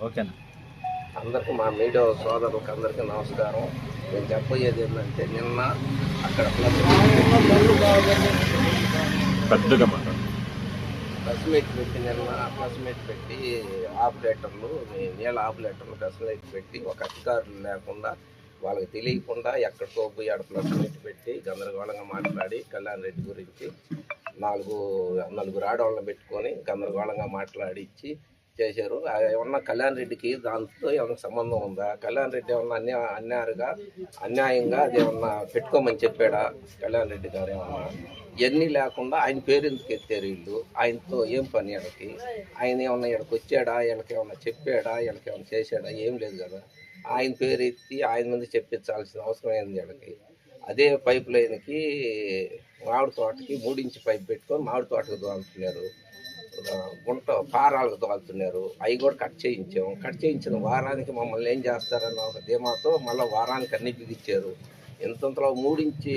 ఓకేనా? అందరికి మా మీడియా సోదరులకు అందరికీ నమస్కారం. నేను చెప్పబోయేది ఏంటంటే నిన్న అక్కడ ప్లస్ పెద్దగా ప్రెస్ మీట్ పెట్టి నిన్న ప్రెస్ మీట్ పెట్టి ఆపరేటర్లు నీళ్ళ ఆపరేటర్లు ప్రెస్ మీట్ పెట్టి ఒక అధికారులు లేకుండా వాళ్ళకి తెలియకుండా ఎక్కడికో పోయి ఆడ ప్రెస్ మీట్ పెట్టి గందరగోళంగా మాట్లాడి కళ్యాణ్ రెడ్డి గురించి నాలుగు నలుగురు ఆడవాళ్ళని పెట్టుకొని గందరగోళంగా మాట్లాడి ఇచ్చి చేశారు. ఏమన్నా కళ్యాణ్ రెడ్డికి దాంతో ఏమన్నా సంబంధం ఉందా? కళ్యాణ్ రెడ్డి ఏమన్నా అన్యా అన్యారుగా అన్యాయంగా అది ఏమన్నా పెట్టుకోమని చెప్పాడా? కళ్యాణ్ రెడ్డి గారు ఏమన్నా? ఇవన్నీ లేకుండా ఆయన పేరు ఎందుకు ఎత్తారు వీళ్ళు? ఆయనతో ఏం పని వీళ్ళకి ఆయన ఏమన్నా వీళ్ళకి వచ్చాడా? వీళ్ళకి ఏమన్నా చెప్పాడా? వీళ్ళకి ఏమన్నా చేశాడా? ఏం లేదు కదా. ఆయన పేరు ఎత్తి ఆయన ముందు చెప్పించాల్సిన అవసరం ఏంది వీళ్ళకి అదే పైప్ లైన్కి మామిడి తోటకి మూడించి పైప్ పెట్టుకొని మామిడి తోటకు దోలుతున్నారు. గుంట పారాలకు తోలుతున్నారు. అవి కూడా కట్ చేయించాం. కట్ చేయించిన వారానికి మమ్మల్ని ఏం చేస్తారన్న ఒక ధీమాతో మళ్ళీ వారానికి అన్ని బిగించారు ఇంతంతలో మూడించి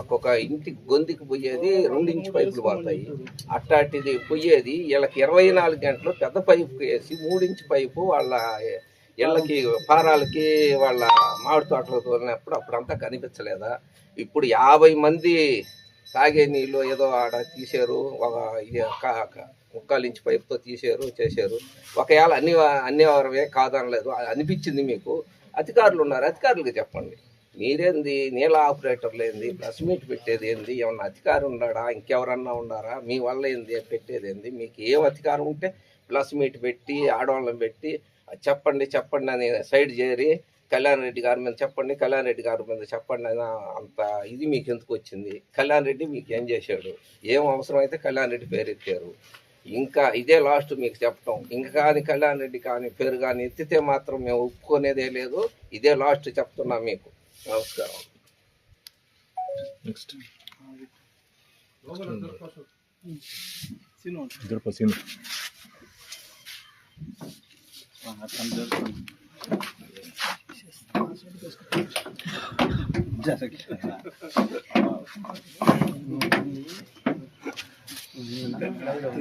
ఒక్కొక్క ఇంటికి గొంతుకి పోయేది రెండించి పైపులు పోతాయి. అట్టాటిది పోయేది వీళ్ళకి ఇరవై నాలుగు గంటలు పెద్ద పైపు వేసి మూడించి పైపు వాళ్ళ ఇళ్ళకి పారాలకి వాళ్ళ మామిడి తోటలు తోలినప్పుడు అప్పుడంతా కనిపించలేదా? ఇప్పుడు యాభై మంది తాగే నీళ్ళు ఏదో ఆడ తీశారు ఒక ముక్కాలు ఇంచు పైపుతో తీశారు చేశారు. ఒకవేళ అన్ని అన్ని కాదనలేదు. అనిపించింది మీకు. అధికారులు ఉన్నారు. అధికారులకు చెప్పండి. మీరేంది? నీళ్ళ ఆపరేటర్లు ఏంది? ప్రెస్ మీట్ పెట్టేది ఏంది? ఏమన్నా అధికారం ఉన్నాడా? ఇంకెవరన్నా ఉన్నారా? మీ వల్ల ఏంది? పెట్టేది ఏంది? మీకు ఏం అధికారం ఉంటే ప్లస్ మీట్ పెట్టి ఆడవాళ్ళని పెట్టి "అది చెప్పండి చెప్పండి అని సైడ్ చేరి కళ్యాణ్ రెడ్డి గారి మీద చెప్పండి కళ్యాణ్ రెడ్డి గారి మీద చెప్పండి అని అంత ఇది మీకు ఎందుకు వచ్చింది? కళ్యాణ్ రెడ్డి మీకు ఏం చేశాడు? ఏం అవసరం అయితే కళ్యాణ్ రెడ్డి పేరు ఎత్తారు ఇంకా ఇదే లాస్ట్ మీకు చెప్పటం. ఇంకా కానీ కళ్యాణ్ రెడ్డి కానీ పేరు కానీ ఎత్తితే మాత్రం మేము ఒప్పుకునేదే లేదు. ఇదే లాస్ట్ చెప్తున్నాం మీకు. నమస్కారం. నెక్స్ట్ ఇద్దరు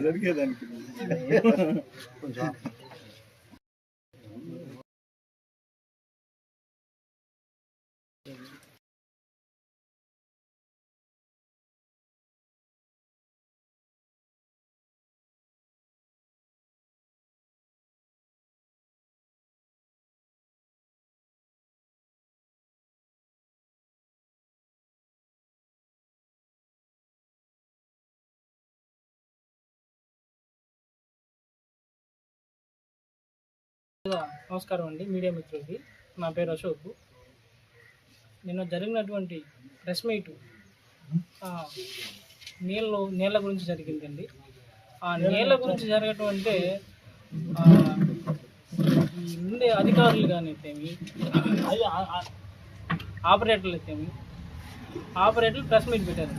జరిగేదానికి కొంచెం నమస్కారం అండి. మీడియా మిత్రులకి. నా పేరు అశోక్. నిన్న జరిగినటువంటి ప్రెస్ మీట్ నీళ్ళు నీళ్ళ గురించి జరిగిందండి. ఆ నీళ్ళ గురించి జరగటం అంటే ముందే అధికారులు కానీ ఆపరేటర్లు అయితేమి ఆపరేటర్లు ప్రెస్ మీట్ పెట్టారు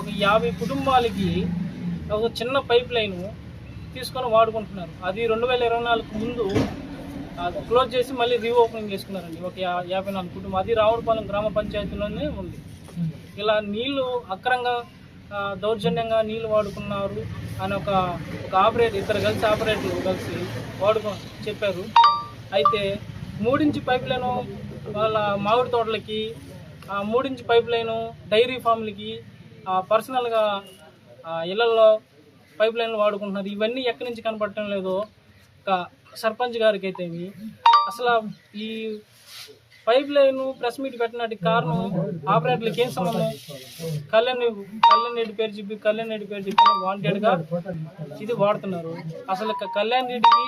ఒక యాభై కుటుంబాలకి ఒక చిన్న పైప్ లైన్ తీసుకొని వాడుకుంటున్నారు. అది రెండు వేల ఇరవై నాలుగు ముందు క్లోజ్ చేసి మళ్ళీ రీఓపెనింగ్ చేసుకున్నారండి. ఒక యాభై నాలుగు కుటుంబం అది రావుడుపాలెం గ్రామ పంచాయతీలోనే ఉంది. ఇలా నీళ్ళు అక్రంగా దౌర్జన్యంగా నీళ్ళు వాడుకున్నారు అని ఒక ఒక ఆపరేటర్ ఇద్దరు కలిసి ఆపరేటర్లు కలిసి వాడుకో చెప్పారు. అయితే మూడించి పైప్ లైన్ వాళ్ళ మామిడి తోటలకి మూడించి పైప్ లైన్ డైరీ ఫామ్లకి పర్సనల్గా ఇళ్ళలో పైప్ లైన్లు వాడుకుంటున్నారు. ఇవన్నీ ఎక్కడి నుంచి కనపడటం లేదో ఒక సర్పంచ్ గారికి అయితే అసలు ఈ పైప్ లైన్ ప్రెస్ మీట్ పెట్టినట్టు కారణం ఆపరేటర్లకి ఏం సంబంధం? కళ్యాణ్ కళ్యాణ్ రెడ్డి పేరు చెప్పి కళ్యాణ్ రెడ్డి పేరు చెప్పి వాంటెడ్గా ఇది వాడుతున్నారు. అసలు కళ్యాణ్ రెడ్డికి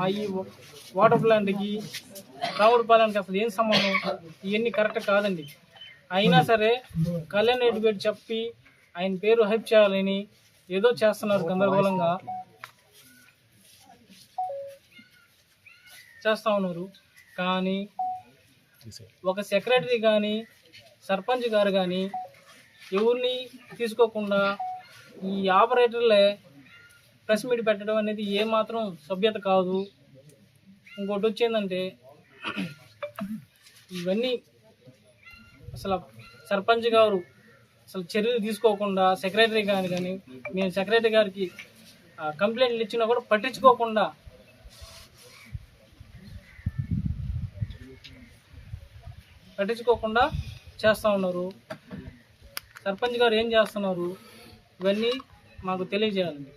ఆ ఈ వాటర్ ప్లాంట్కి రావుడిపాలెంకి అసలు ఏం సంబంధం? ఇవన్నీ కరెక్ట్ కాదండి. అయినా సరే కళ్యాణ్ రెడ్డి పేరు చెప్పి ఆయన పేరు హైప్ చేయాలని ఏదో చేస్తున్నారు గందరగోళంగా. చేస్తూ ఉన్నారు. కానీ ఒక సెక్రటరీ కానీ సర్పంచ్ గారు కానీ ఎవరిని తీసుకోకుండా ఈ ఆపరేటర్లే ప్రెస్ మీట్ పెట్టడం అనేది ఏమాత్రం సభ్యత కాదు. ఇంకోటి వచ్చేందంటే ఇవన్నీ అసలు సర్పంచ్ గారు అసలు చర్యలు తీసుకోకుండా సెక్రటరీ గారిని కానీ మేము సెక్రటరీ గారికి కంప్లైంట్లు ఇచ్చినా కూడా పట్టించుకోకుండా పట్టించుకోకుండా చేస్తూ ఉన్నారు. సర్పంచ్ గారు ఏం చేస్తున్నారు? ఇవన్నీ మాకు తెలియజేయాలండి.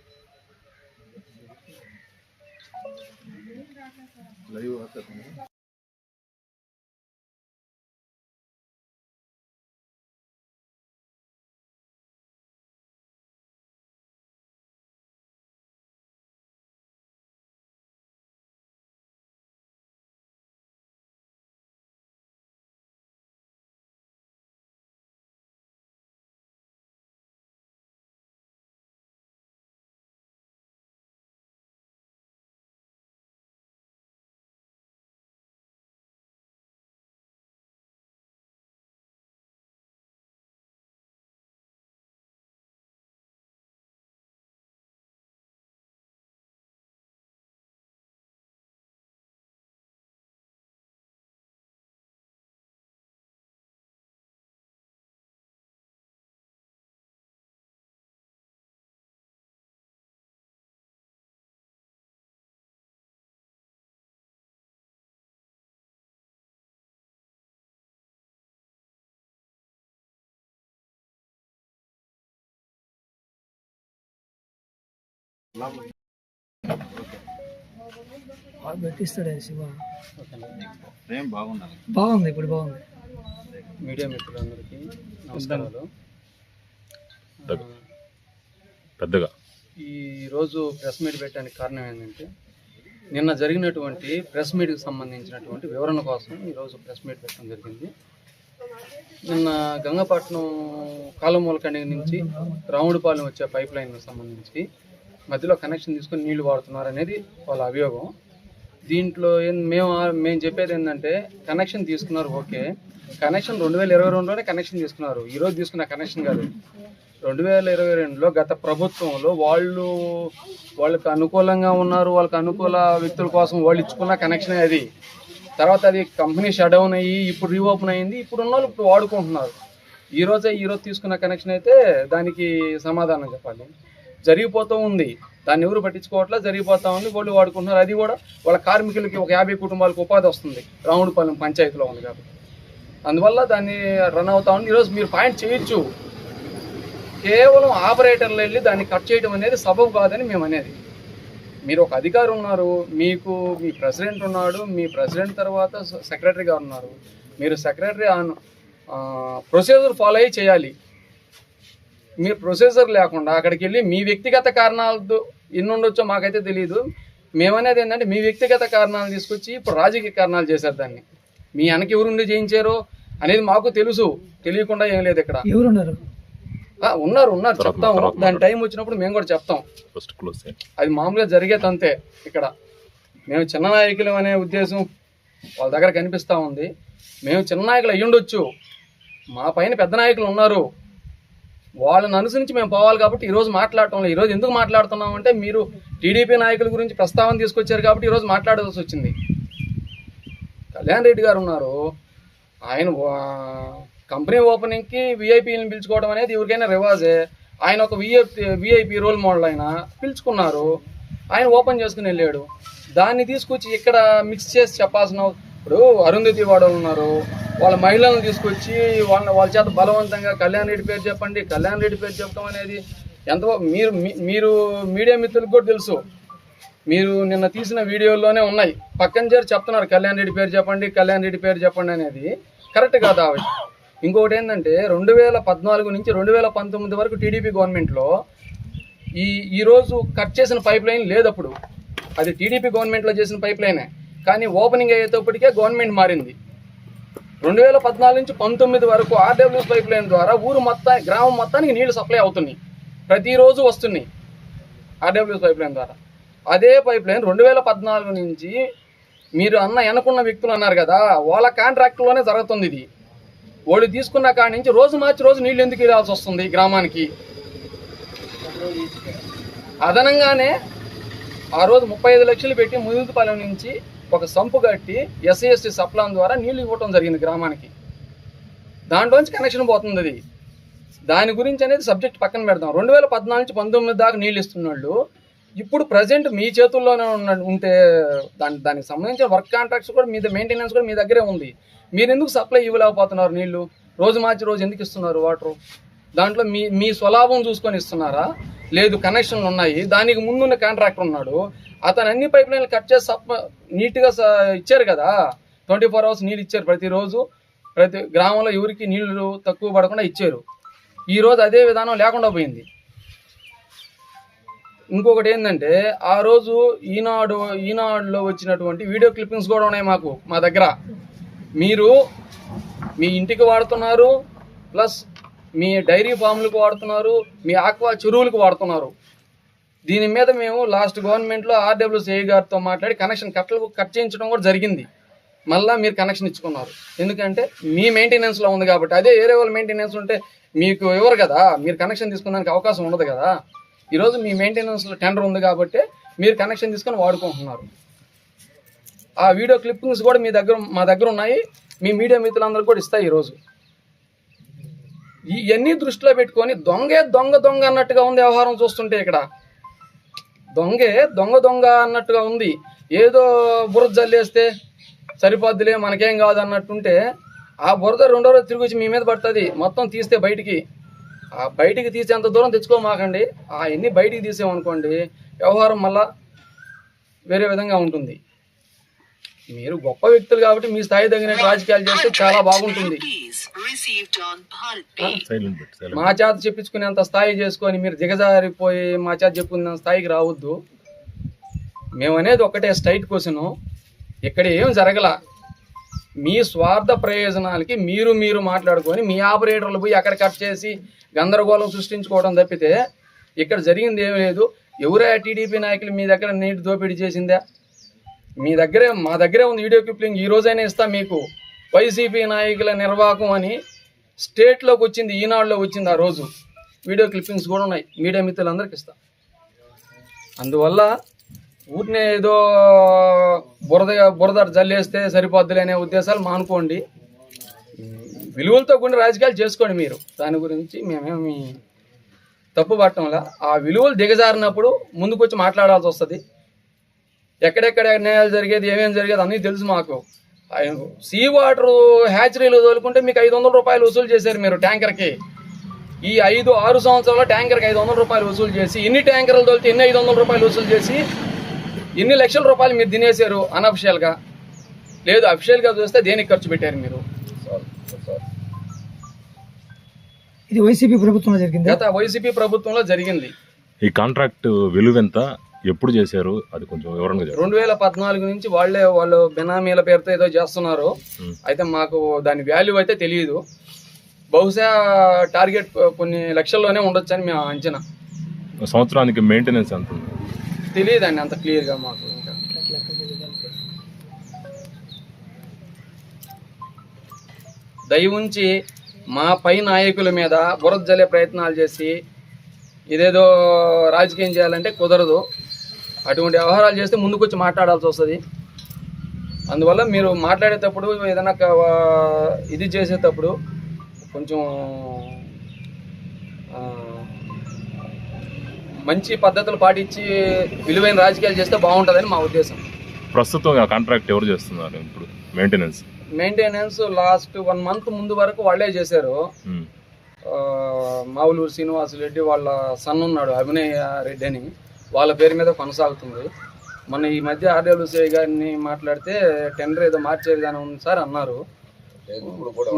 పెట్టిస్తాడే శివ. బాగుంది ఇప్పుడు బాగుంది. మీడియా మిత్రులందరికీ నమస్కారాలు. పెద్దగా. ఈ రోజు ప్రెస్ మీట్ పెట్టడానికి కారణం ఏంటంటే నిన్న జరిగినటువంటి ప్రెస్ మీట్కి సంబంధించినటువంటి వివరణ కోసం ఈరోజు ప్రెస్ మీట్ పెట్టడం జరిగింది. నిన్న గంగపట్నం కాలుమూలకండి నుంచి రాముడిపాలెం వచ్చే పైప్ లైన్ సంబంధించి మధ్యలో కనెక్షన్ తీసుకొని నీళ్ళు వాడుతున్నారు అనేది వాళ్ళ అభియోగం. దీంట్లో ఏం- మేము మేము చెప్పేది ఏంటంటే కనెక్షన్ తీసుకున్నారు ఓకే. కనెక్షన్ రెండు వేల ఇరవై రెండులోనే కనెక్షన్ తీసుకున్నారు. ఈరోజు తీసుకున్న కనెక్షన్ కాదు. రెండు వేల ఇరవై రెండులో గత ప్రభుత్వంలో వాళ్ళు వాళ్ళకి అనుకూలంగా ఉన్నారు వాళ్ళకి అనుకూల వ్యక్తుల కోసం వాళ్ళు ఇచ్చుకున్న కనెక్షన్ అది. తర్వాత అది కంపెనీ షట్ డౌన్ అయ్యి ఇప్పుడు రీఓపెన్ అయింది. ఇప్పుడు ఉన్న వాళ్ళు ఇప్పుడు వాడుకుంటున్నారు. ఈరోజే ఈరోజు ఈ రోజు తీసుకున్న కనెక్షన్ అయితే దానికి సమాధానం చెప్పాలి. జరిగిపోతూ ఉంది. దాన్ని ఎవరు పట్టించుకోవట్లా? జరిగిపోతా ఉంది. వాళ్ళు వాడుకుంటున్నారు. అది కూడా వాళ్ళ కార్మికులకి ఒక యాభై కుటుంబాలకు ఉపాధి వస్తుంది. రాముడిపాలెం పంచాయతీలో ఉంది కాబట్టి. అందువల్ల దాన్ని రన్ అవుతా ఉంది. ఈరోజు మీరు పాయింట్ చేయొచ్చు. కేవలం ఆపరేటర్లు వెళ్ళి దాన్ని కట్ చేయడం అనేది సబబు కాదని మేము అనేది. మీరు ఒక అధికారి ఉన్నారు. మీకు మీ ప్రెసిడెంట్ ఉన్నాడు. మీ ప్రెసిడెంట్ తర్వాత సెక్రటరీ గారు ఉన్నారు. మీరు సెక్రటరీ ఆన్ ప్రొసీజర్ ఫాలో అయ్యి చేయాలి. మీరు ప్రొసీజర్ లేకుండా అక్కడికి వెళ్ళి మీ వ్యక్తిగత కారణాలతో ఎన్ని ఉండొచ్చో మాకైతే తెలియదు మేమనేది ఏంటంటే మీ వ్యక్తిగత కారణాలు తీసుకొచ్చి ఇప్పుడు రాజకీయ కారణాలు చేశారు దాన్ని. మీ వెనక ఎవరుండి చేయించారో అనేది మాకు తెలుసు. తెలియకుండా ఏం లేదు ఇక్కడ. ఎవరున్నారు? ఆ, ఉన్నారు ఉన్నారు. చెప్తాం దాని టైం వచ్చినప్పుడు మేము కూడా చెప్తాం. ఫస్ట్ క్లోజ్ చేయండి. అది మామూలుగా జరిగేది అంతే ఇక్కడ. మేము చిన్న నాయకులు అనే ఉద్దేశం వాళ్ళ దగ్గర కనిపిస్తూ ఉంది. మేము చిన్న నాయకులు అయ్యుండొచ్చు. మా పైన పెద్ద నాయకులు ఉన్నారు. వాళ్ళని అనుసరించి మేము పోవాలి కాబట్టి ఈరోజు మాట్లాడటం లేదు ఈరోజు ఎందుకు మాట్లాడుతున్నాం అంటే మీరు టీడీపీ నాయకుల గురించి ప్రస్తావన తీసుకొచ్చారు కాబట్టి ఈరోజు మాట్లాడాల్సి వచ్చింది. కళ్యాణ్ రెడ్డి గారు ఉన్నారు. ఆయన కంపెనీ ఓపెనింగ్కి విఐపీని పిలుచుకోవడం అనేది ఎవరికైనా రివాజే. ఆయన ఒక విఐపి విఐపి రోల్ మోడల్ ఆయన పిలుచుకున్నారు. ఆయన ఓపెన్ చేసుకుని వెళ్ళాడు. దాన్ని తీసుకొచ్చి ఇక్కడ మిక్స్ చేసి చెప్పాల్సిన ఇప్పుడు అరుంధతి వాడలు ఉన్నారు. వాళ్ళ మహిళలను తీసుకొచ్చి వాళ్ళ వాళ్ళ చేత బలవంతంగా కళ్యాణ్ రెడ్డి పేరు చెప్పండి. కళ్యాణ్ రెడ్డి పేరు చెప్పడం అనేది ఎంతో మీరు మీ- మీరు మీడియా మిత్రులకు కూడా తెలుసు. మీరు నిన్న తీసిన వీడియోల్లోనే ఉన్నాయి. పక్కన చేరి చెప్తున్నారు కళ్యాణ్ రెడ్డి పేరు చెప్పండి కళ్యాణ్ రెడ్డి పేరు చెప్పండి అనేది. కరెక్ట్ కాదు ఆవిడ? ఇంకొకటి ఏంటంటే రెండు వేల పద్నాలుగు నుంచి రెండు వేల పంతొమ్మిది వరకు టీడీపీ గవర్నమెంట్లో ఈ ఈరోజు కట్ చేసిన పైప్ లైన్ లేదప్పుడు అది టీడీపీ గవర్నమెంట్లో చేసిన పైప్ లైనే. కానీ ఓపెనింగ్ అయ్యేటప్పటికే గవర్నమెంట్ మారింది. రెండు వేల పద్నాలుగు నుంచి పంతొమ్మిది వరకు ఆర్డబ్ల్యూఎస్ పైప్ లైన్ ద్వారా ఊరు మొత్తం గ్రామం మొత్తానికి నీళ్ళు సప్లై అవుతున్నాయి. ప్రతిరోజు వస్తున్నాయి ఆర్డబ్ల్యూఎస్ పైప్ లైన్ ద్వారా. అదే పైప్ లైన్ రెండు వేల పద్నాలుగు నుంచి మీరు అన్న ఎనకున్న వ్యక్తులు అన్నారు కదా వాళ్ళ కాంట్రాక్ట్లోనే జరుగుతుంది ఇది. వాళ్ళు తీసుకున్న కాడి నుంచి రోజు మార్చి రోజు నీళ్ళు ఎందుకు ఇవ్వాల్సి వస్తుంది గ్రామానికి? అదనంగానే ఆ రోజు ముప్పై ఐదు లక్షలు పెట్టి ముదింతుపాలెం నుంచి ఒక సంపు కట్టి ఎస్సీ ఎస్టీ సప్లాన్ ద్వారా నీళ్ళు ఇవ్వటం జరిగింది గ్రామానికి. దాంట్లోంచి కనెక్షన్ పోతుంది అది. దాని గురించి అనేది సబ్జెక్ట్ పక్కన పెడదాం. రెండు వేల పద్నాలుగు నుంచి పంతొమ్మిది దాకా నీళ్ళు ఇస్తున్నాళ్ళు ఇప్పుడు ప్రజెంట్ మీ చేతుల్లోనే ఉన్న ఉంటే దాని దానికి సంబంధించిన వర్క్ కాంట్రాక్ట్స్ కూడా మీ మెయింటెనెన్స్ కూడా మీ దగ్గరే ఉంది. మీరు ఎందుకు సప్లై ఇవ్వలేకపోతున్నారు నీళ్ళు రోజు మార్చి రోజు ఎందుకు ఇస్తున్నారు వాటర్ దాంట్లో మీ మీ స్వలాభం చూసుకొని ఇస్తున్నారా? లేదు కనెక్షన్లు ఉన్నాయి. దానికి ముందున్న కాంట్రాక్టర్ ఉన్నాడు. అతను అన్ని పైప్ లైన్లు కట్ చేసి సప్ నీట్గా స- ఇచ్చారు కదా. ట్వంటీ ఫోర్ అవర్స్ నీళ్ళు ఇచ్చారు ప్రతిరోజు. ప్రతి గ్రామంలో ఎవరికి నీళ్ళు తక్కువ పడకుండా ఇచ్చారు. ఈరోజు అదే విధానం లేకుండా పోయింది. ఇంకొకటి ఏంటంటే ఆ రోజు ఈనాడు ఈనాడులో వచ్చినటువంటి వీడియో క్లిప్పింగ్స్ కూడా ఉన్నాయి మాకు మా దగ్గర. మీరు మీ ఇంటికి వాడుతున్నారు ప్లస్ మీ డైరీ ఫామ్లకు వాడుతున్నారు మీ ఆక్వా చెరువులకు వాడుతున్నారు. దీని మీద మేము లాస్ట్ గవర్నమెంట్లో ఆర్డబ్ల్యూసిఐ గారితో మాట్లాడి కనెక్షన్ కట్టలు కట్ చేయించడం కూడా జరిగింది. మళ్ళీ మీరు కనెక్షన్ ఇచ్చుకున్నారు. ఎందుకంటే మీ మెయింటెనెన్స్లో ఉంది కాబట్టి. అదే వేరే వాళ్ళ మెయింటెనెన్స్ ఉంటే మీకు ఇవ్వరు కదా? మీరు కనెక్షన్ తీసుకున్నానికి అవకాశం ఉండదు కదా? ఈరోజు మీ మెయింటెనెన్స్లో టెండర్ ఉంది కాబట్టి మీరు కనెక్షన్ తీసుకొని వాడుకుంటున్నారు. ఆ వీడియో క్లిప్పింగ్స్ కూడా మీ దగ్గర మా దగ్గర ఉన్నాయి. మీ మీడియా మిత్రులందరూ కూడా ఇస్తాయి ఈరోజు. ఇవన్నీ దృష్టిలో పెట్టుకొని దొంగే దొంగ దొంగ అన్నట్టుగా ఉంది వ్యవహారం చూస్తుంటే ఇక్కడ. దొంగే దొంగ దొంగ అన్నట్టుగా ఉంది. ఏదో బురద జల్లేస్తే సరిపోద్దులే మనకేం కాదు అన్నట్టుంటే ఆ బురద రెండో రోజు తిరిగి వచ్చి మీ మీద పడుతుంది. మొత్తం తీస్తే బయటికి. ఆ బయటికి తీసేంత దూరం తెచ్చుకోమాకండి ఆ ఎన్ని బయటికి తీసామనుకోండి వ్యవహారం మళ్ళా వేరే విధంగా ఉంటుంది. మీరు గొప్ప వ్యక్తులు కాబట్టి మీ స్థాయి తగినట్టు రాజకీయాలు చేస్తే చాలా బాగుంటుంది. మా చేత చెప్పించుకునేంత స్థాయి చేసుకొని మీరు దిగజారిపోయి మా చేత చెప్పుకునే స్థాయికి రావద్దు. మేము అనేది ఒకటే స్ట్రైట్ క్వశ్చన్ ఇక్కడ ఏం జరగల? మీ స్వార్థ ప్రయోజనాలకి మీరు మీరు మాట్లాడుకొని మీ ఆపరేటర్లు పోయి అక్కడ కట్ చేసి గందరగోళం సృష్టించుకోవడం తప్పితే ఇక్కడ జరిగింది ఏమీ లేదు. ఎవరే టీడీపీ నాయకులు మీ దగ్గర నీటి దోపిడీ చేసిందా? మీ దగ్గరే మా దగ్గరే ఉంది వీడియో క్లిప్లింగ్ ఈ రోజైనా ఇస్తాం మీకు. వైసీపీ నాయకుల నిర్వాహకం అని స్టేట్లోకి వచ్చింది ఈనాడులో వచ్చింది ఆ రోజు. వీడియో క్లిప్పింగ్స్ కూడా ఉన్నాయి. మీడియా మిత్రులందరికీ ఇస్తాం. అందువల్ల ఊరినే ఏదో బురద బురద జల్లేస్తే సరిపోద్దులే అనే ఉద్దేశాలు మానుకోండి విలువలతో కొన్ని రాజకీయాలు చేసుకోండి మీరు. దాని గురించి మేమేమి తప్పు పట్టడంలా ఆ విలువలు దిగజారినప్పుడు ముందుకు వచ్చి మాట్లాడాల్సి వస్తుంది. ఎక్కడెక్కడ అన్యాయాలు జరిగేది ఏమేమి జరిగేది అన్నీ తెలుసు మాకు. సీ వాటర్ హ్యాచరీలు తోలుకుంటే మీకు ఐదు వందల రూపాయలు వసూలు చేశారు మీరు ట్యాంకర్కి. ఈ ఐదు ఆరు సంవత్సరాల్లో ట్యాంకర్కి ఐదు వందల రూపాయలు వసూలు చేసి ఎన్ని ట్యాంకర్లు తోలితే ఎన్ని ఐదు వందల రూపాయలు వసూలు చేసి ఎన్ని లక్షల రూపాయలు మీరు తినేశారు అనఫిషియల్గా లేదు అఫిషియల్గా చూస్తే దేనికి ఖర్చు పెట్టారు మీరు? సార్ సార్ ఇది వైసీపీ ప్రభుత్వంలో జరిగింది? గత వైసీపీ ప్రభుత్వంలో జరిగింది. ఈ కాంట్రాక్ట్ విలువ ఎంత ఎప్పుడు చేశారు? అది కొంచెం వివరంగా చెప్పండి. రెండు వేల పద్నాలుగు నుంచి వాళ్ళే వాళ్ళు బినామీల పేరుతో ఏదో చేస్తున్నారు. అయితే మాకు దాని వాల్యూ అయితే తెలియదు. బహుశా టార్గెట్ కొన్ని లక్షల్లోనే ఉండొచ్చు అని మేము అంచనా. సంవత్సరానికి మెయింటెనెన్స్ ఎంత ఉంది? తెలియదండి అంత క్లియర్గా మాకు ఇంకా. దయ ఉంచి మా పై నాయకుల మీద బురద జల్లే ప్రయత్నాలు చేసి ఇదేదో రాజకీయం చేయాలంటే కుదరదు. అటువంటి వ్యవహారాలు చేస్తే ముందుకు వచ్చి మాట్లాడాల్సి వస్తుంది. అందువల్ల మీరు మాట్లాడేటప్పుడు ఏదైనా ఇది చేసేటప్పుడు కొంచెం మంచి పద్ధతులు పాటించి విలువైన రాజకీయాలు చేస్తే బాగుంటుందని మా ఉద్దేశం. ప్రస్తుతం ఆ కాంట్రాక్ట్ ఎవరు చేస్తున్నారు ఇప్పుడు? Maintenance maintenance last one month ముందు వరకు వాళ్ళే చేశారు. మావులూరు శ్రీనివాస్ రెడ్డి వాళ్ళ సన్ ఉన్నాడు అభినయ్ రెడ్డి అని. వాళ్ళ పేరు మీద కొనసాగుతుంది మొన్న ఈ మధ్య ఆర్డబ్ల్యూసీఐ గారిని మాట్లాడితే టెండర్ ఏదో మార్చే విధానం ఉంది సార్ అన్నారు.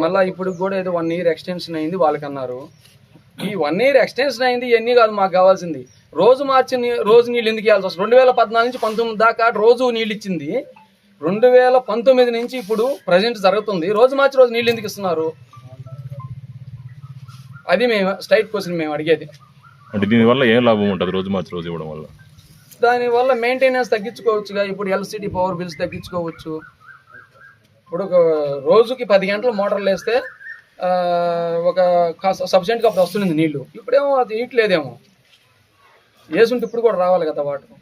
మళ్ళీ ఇప్పుడు కూడా ఏదో వన్ ఇయర్ ఎక్స్టెన్షన్ అయింది వాళ్ళకి అన్నారు. ఈ వన్ ఇయర్ ఎక్స్టెన్షన్ అయింది ఇవన్నీ కాదు మాకు కావాల్సింది. రోజు మార్చి రోజు నీళ్ళు ఎందుకు ఇవ్వాల్సి వస్తుంది? రెండు వేల పద్నాలుగు నుంచి పంతొమ్మిది దాకా రోజు నీళ్ళు ఇచ్చింది. రెండు వేల పంతొమ్మిది నుంచి ఇప్పుడు ప్రజెంట్ జరుగుతుంది. రోజు మార్చి రోజు నీళ్ళు ఎందుకు ఇస్తున్నారు? అది మేము స్ట్రైట్ క్వశ్చన్ మేము అడిగేది. అంటే దీనివల్ల ఏం లాభం ఉంటుంది రోజు మార్చి రోజు ఇవ్వడం వల్ల? దానివల్ల మెయింటెనెన్స్ తగ్గించుకోవచ్చుగా. ఇప్పుడు ఎల్సిటీ పవర్ బిల్స్ తగ్గించుకోవచ్చు. ఇప్పుడు ఒక రోజుకి పది గంటలు మోటార్లు వేస్తే ఒక సబ్సెంట్గా అప్పుడు వస్తుంది నీళ్ళు. ఇప్పుడేమో అది ఇట్లేదేమో వేసుంటే ఇప్పుడు కూడా రావాలి కదా వాటర్.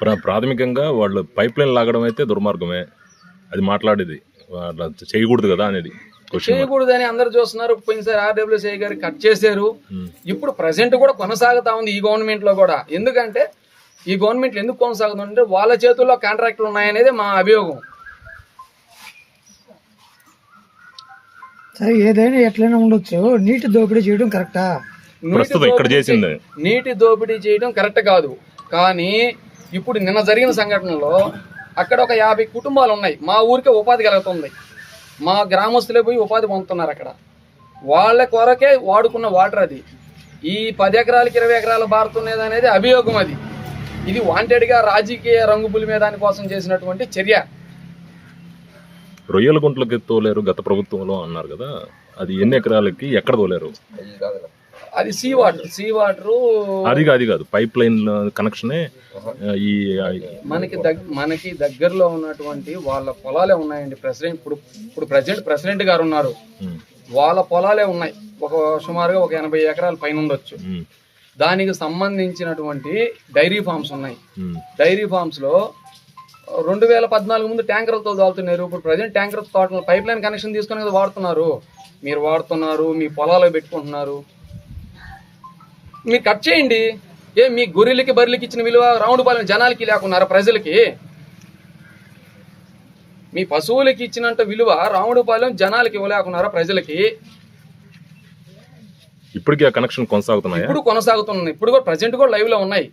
ప్రా- ప్రాథమికంగా వాళ్ళు పైప్ లైన్ లాగడం అయితే దుర్మార్గమే. అది మాట్లాడేది. అట్లా చేయకూడదు కదా అనేది. చేయకూడదని అందరు చూస్తున్నారు. పోయినసారి ఆర్డబ్ల్యూసీ గారు కట్ చేశారు. ఇప్పుడు ప్రజెంట్ కూడా కొనసాగుతా ఉంది ఈ గవర్నమెంట్లో కూడా. ఎందుకంటే ఈ గవర్నమెంట్ ఎందుకు కొనసాగుతుందంటే వాళ్ళ చేతుల్లో కాంట్రాక్టులు ఉన్నాయనేది మా అభియోగం. సరే ఏదైనా ఎట్లయినా ఉండొచ్చు. నీటి దోపిడీ చేయడం కరెక్టా నీటి దోపిడీ చేయడం కరెక్ట్ కాదు. కానీ ఇప్పుడు నిన్న జరిగిన సంఘటనలో అక్కడ ఒక యాభై కుటుంబాలు ఉన్నాయి. మా ఊరికే ఉపాధి కలుగుతుంది. మా గ్రామస్తులే పోయి ఉపాధి పొందుతున్నారు అక్కడ. వాళ్ళ కొరకే వాడుకున్న వాటర్ అది. ఈ పది ఎకరాలకి ఇరవై ఎకరాలు బారుతున్నది అనేది అభియోగం అది. ఇది వాంటెడ్గా రాజకీయ రంగుపులి మీద దానికోసం చేసినటువంటి చర్య. రొయ్యల గుంటలకి తోలేరు గత ప్రభుత్వంలో అన్నారు కదా. అది ఎన్ని ఎకరాలకి ఎక్కడ తోలేరు? అది అది సీ వాటర్ సీ వాటరు అది కాదు. కాదు పైప్ లైన్ కనెక్షనే ఈ మనకి దగ్ మనకి దగ్గరలో ఉన్నటువంటి వాళ్ళ పొలాలే ఉన్నాయండి. ప్రెసిడెంట్ ఇప్పుడు ఇప్పుడు ప్రెసిడెంట్ ప్రెసిడెంట్ గారు ఉన్నారు. వాళ్ళ పొలాలే ఉన్నాయి. ఒక సుమారుగా ఒక ఎనభై ఎకరాల పైన ఉండొచ్చు. దానికి సంబంధించినటువంటి డైరీ ఫార్మ్స్ ఉన్నాయి. డైరీ ఫార్మ్స్లో రెండు వేల పద్నాలుగు ముందు ట్యాంకర్లతో దాల్తున్నారు. ఇప్పుడు ప్రజెంట్ ట్యాంకర్ తోటలు పైప్ లైన్ కనెక్షన్ తీసుకుని వాడుతున్నారు. మీరు వాడుతున్నారు మీ పొలాలు పెట్టుకుంటున్నారు. మీరు కట్ చేయండి. ఏ మీ గొర్రెలకి బర్రెలకి ఇచ్చిన విలువ రౌండ్ పాలన జనాలకి లేకున్నారా ప్రజలకి? మీ పశువులకి ఇచ్చినంత విలువ రాముడుపాలెం జనాలకి ఇవ్వలేకున్నారా ప్రజలకి? ఇప్పటికీ ఆ కనెక్షన్ కొనసాగుతున్నాయా? ఇప్పుడు కొనసాగుతున్నాయి. ఇప్పుడు కూడా ప్రజెంట్ కూడా లైవ్లో ఉన్నాయి.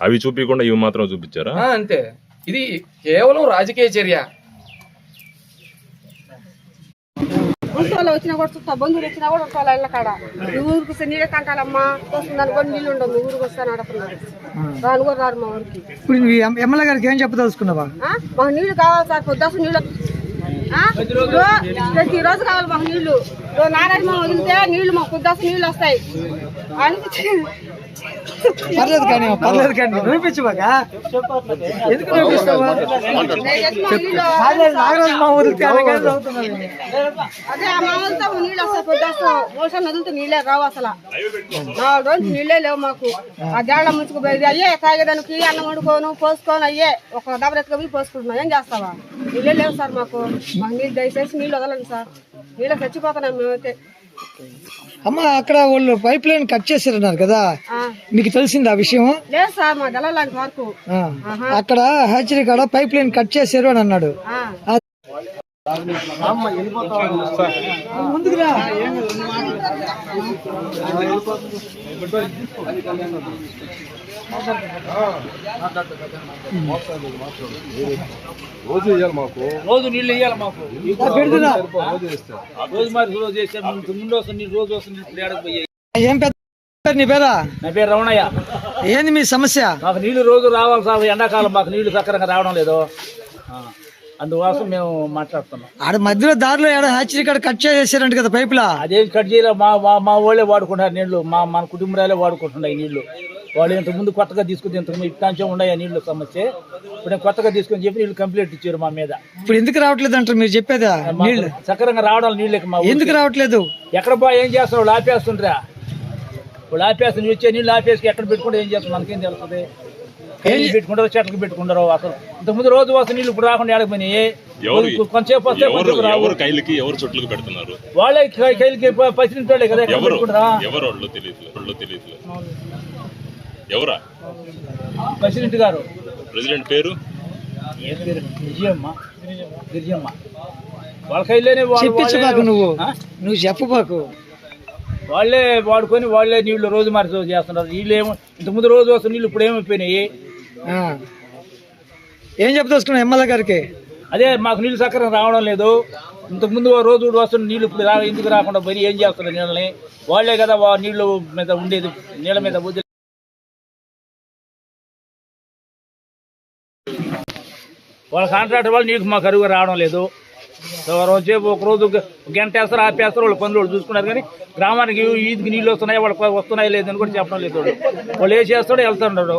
అవి చూపించకుండా ఇవి మాత్రం చూపించారా? అంతే. ఇది కేవలం రాజకీయ చర్య. ముసలి వచ్చినా కూడా చుట్టా బంధువులు వచ్చినా కూడా ఉంటారు ఇళ్ళ కాడ. ఈ ఊరికి వస్తే నీళ్ళే కంటాలమ్మా వస్తుందని కూడా నీళ్ళు ఉండవు మీ ఊరికి వస్తాను అడుగుతున్నారు. రాను కూడా రారు మా ఊరికి. ఇప్పుడు నువ్వు ఎమ్- ఎమ్మెల్యే గారికి ఏం చెప్పదలుచుకున్నావా ఆ? మాకు నీళ్ళు కావాలి సార్ పొద్దున నీళ్ళు ఆ? ప్రతి రోజు కావాలి మాకు నీళ్ళు. నారాయణ వదిలితే నీళ్ళు మాకు పొద్దున నీళ్ళు వస్తాయి. అందుకే పర్లేదు కానీ పర్లేదు కానీ చూపించు బాగా ఎందుకు చూపిస్తావా నాగరాజు మా మామూలుతో నీళ్ళు వస్తాయి నదులతో నీళ్ళే రావు అసలు. నాలుగు రోజులు నీళ్ళే లేవు మాకు. ఆ దేళ్ళ ముంచుకుపోయేది అయ్యే తాగేదానికి అన్నం వండుకోను పోసుకోను అయ్యే ఒక డబ్బు ఎత్తుకొని పోసుకుంటున్నాం ఏం చేస్తావా? నీళ్ళే లేవు సార్ మాకు. మాకు నీళ్ళు దయచేసి నీళ్ళు వదలండి సార్. నీళ్ళు చచ్చిపోతున్నాం మేమైతే. అమ్మ అక్కడ వాళ్ళు పైప్ లైన్ కట్ చేశారన్నారు కదా. మీకు తెలిసింది ఆ విషయం. అక్కడ హ్యాచరీ కాడ పైప్ లైన్ కట్ చేశారు అని అన్నాడు. ఆ. ముందుకురా రోజు నీళ్ళు ఇవ్వాలి మాకు. పెడుతున్నా. రోజు మరి రోజు చేస్తే ముందు వస్తుంది నీళ్ళు రోజు వస్తుంది ఇప్పుడు ఏం పెద్ద నీ పేరా? నా పేరు రమణయ్య. ఏంది మీ సమస్య? మాకు నీళ్ళు రోజు రావాలి సార్ ఎండాకాలం మాకు నీళ్ళు సక్రంగా రావడం లేదు. ఆ, అందుకోసం మేము మాట్లాడుతున్నాం. ఆడ మధ్యలో దారిలో ఏడ హ్యాచరీ కాడ కట్ చేసేసారంట కదా పైపులా? అదేం కట్ చేయలే మా మా మా వాళ్ళే వాడుకుంటారు నీళ్ళు. మా మన కుటుంబాలే వాడుకుంటున్నాయి నీళ్ళు. వాళ్ళు ఇంత ముందు కొత్తగా తీసుకుని ఇంత ముందు ఇట్లాంటి ఉన్నాయి ఆ నీళ్ళు సమస్య. ఇప్పుడు కొత్తగా తీసుకొని చెప్పి నీళ్ళు కంప్లీట్ ఇచ్చారు మా మీద. ఇప్పుడు ఎందుకు రావట్లేదు అంటారు మీరు చెప్పేదా? నీళ్ళు? సక్రంగా రావడం ఊరికి. ఎందుకు రావట్లేదు? ఎక్కడ పోయి ఏం చేస్తారు వాళ్ళు ఆపేస్తుంటారా ఆపేస్తుంది నువ్వు వచ్చే నీళ్ళు ఆపేసి ఎక్కడ పెట్టుకుంటే ఏం చేస్తారు మనకేం తెలుస్తుంది? పెట్టుకుంటారో చెట్లకు పెట్టుకుంటారో అసలు. ఇంతకుముందు రోజు వస్తే నీళ్ళు ఇప్పుడు రాకుండా ఆడకపోయినాయి వస్తే రావు. కైలికి ఎవరు చెట్లకు పెడుతున్నారు? వాళ్ళే కైలికి కదా ఎవరు? తెలియదు ఎవరా ప్రెసిడెంట్ గారు. ప్రెసిడెంట్ పేరు? గిరిజమ్మ. వాళ్ళ కైలోనే నువ్వు? నువ్వు చెప్పబాకు వాళ్ళే వాడుకొని వాళ్ళే నీళ్ళు రోజు మరి రోజు చేస్తున్నారు. నీళ్ళు ఏమో ఇంతకుముందు రోజు వస్తే నీళ్ళు ఇప్పుడు ఏమైపోయినాయి. ఏం చెప్పదలుచుకున్నావు ఎమ్మెల్యే గారికి? అదే మాకు నీళ్ళు సక్కరం రావడం లేదు. ఇంతకుముందు రోజు వస్తున్న నీళ్ళు ఇప్పుడు రా ఎందుకు రాకుండా పోయి ఏం చేస్తున్నారు నీళ్ళని? వాళ్ళే కదా వా నీళ్ళు మీద ఉండేది నీళ్ళ మీద వదిలి వాళ్ళ కాంట్రాక్టర్ వాళ్ళు నీకు మాకు అరువుగా రావడం లేదు. రోజు ఒక రోజు గంట వేస్తారు ఆపేస్తారు వాళ్ళు పనులు వాళ్ళు చూసుకున్నారు కానీ గ్రామానికి ఈదికి నీళ్ళు వస్తున్నాయి వాళ్ళకి వస్తున్నాయి లేదని కూడా చెప్పడం లేదు వాళ్ళు. వాళ్ళు ఏ చేస్తాడో వెళ్తున్నాడు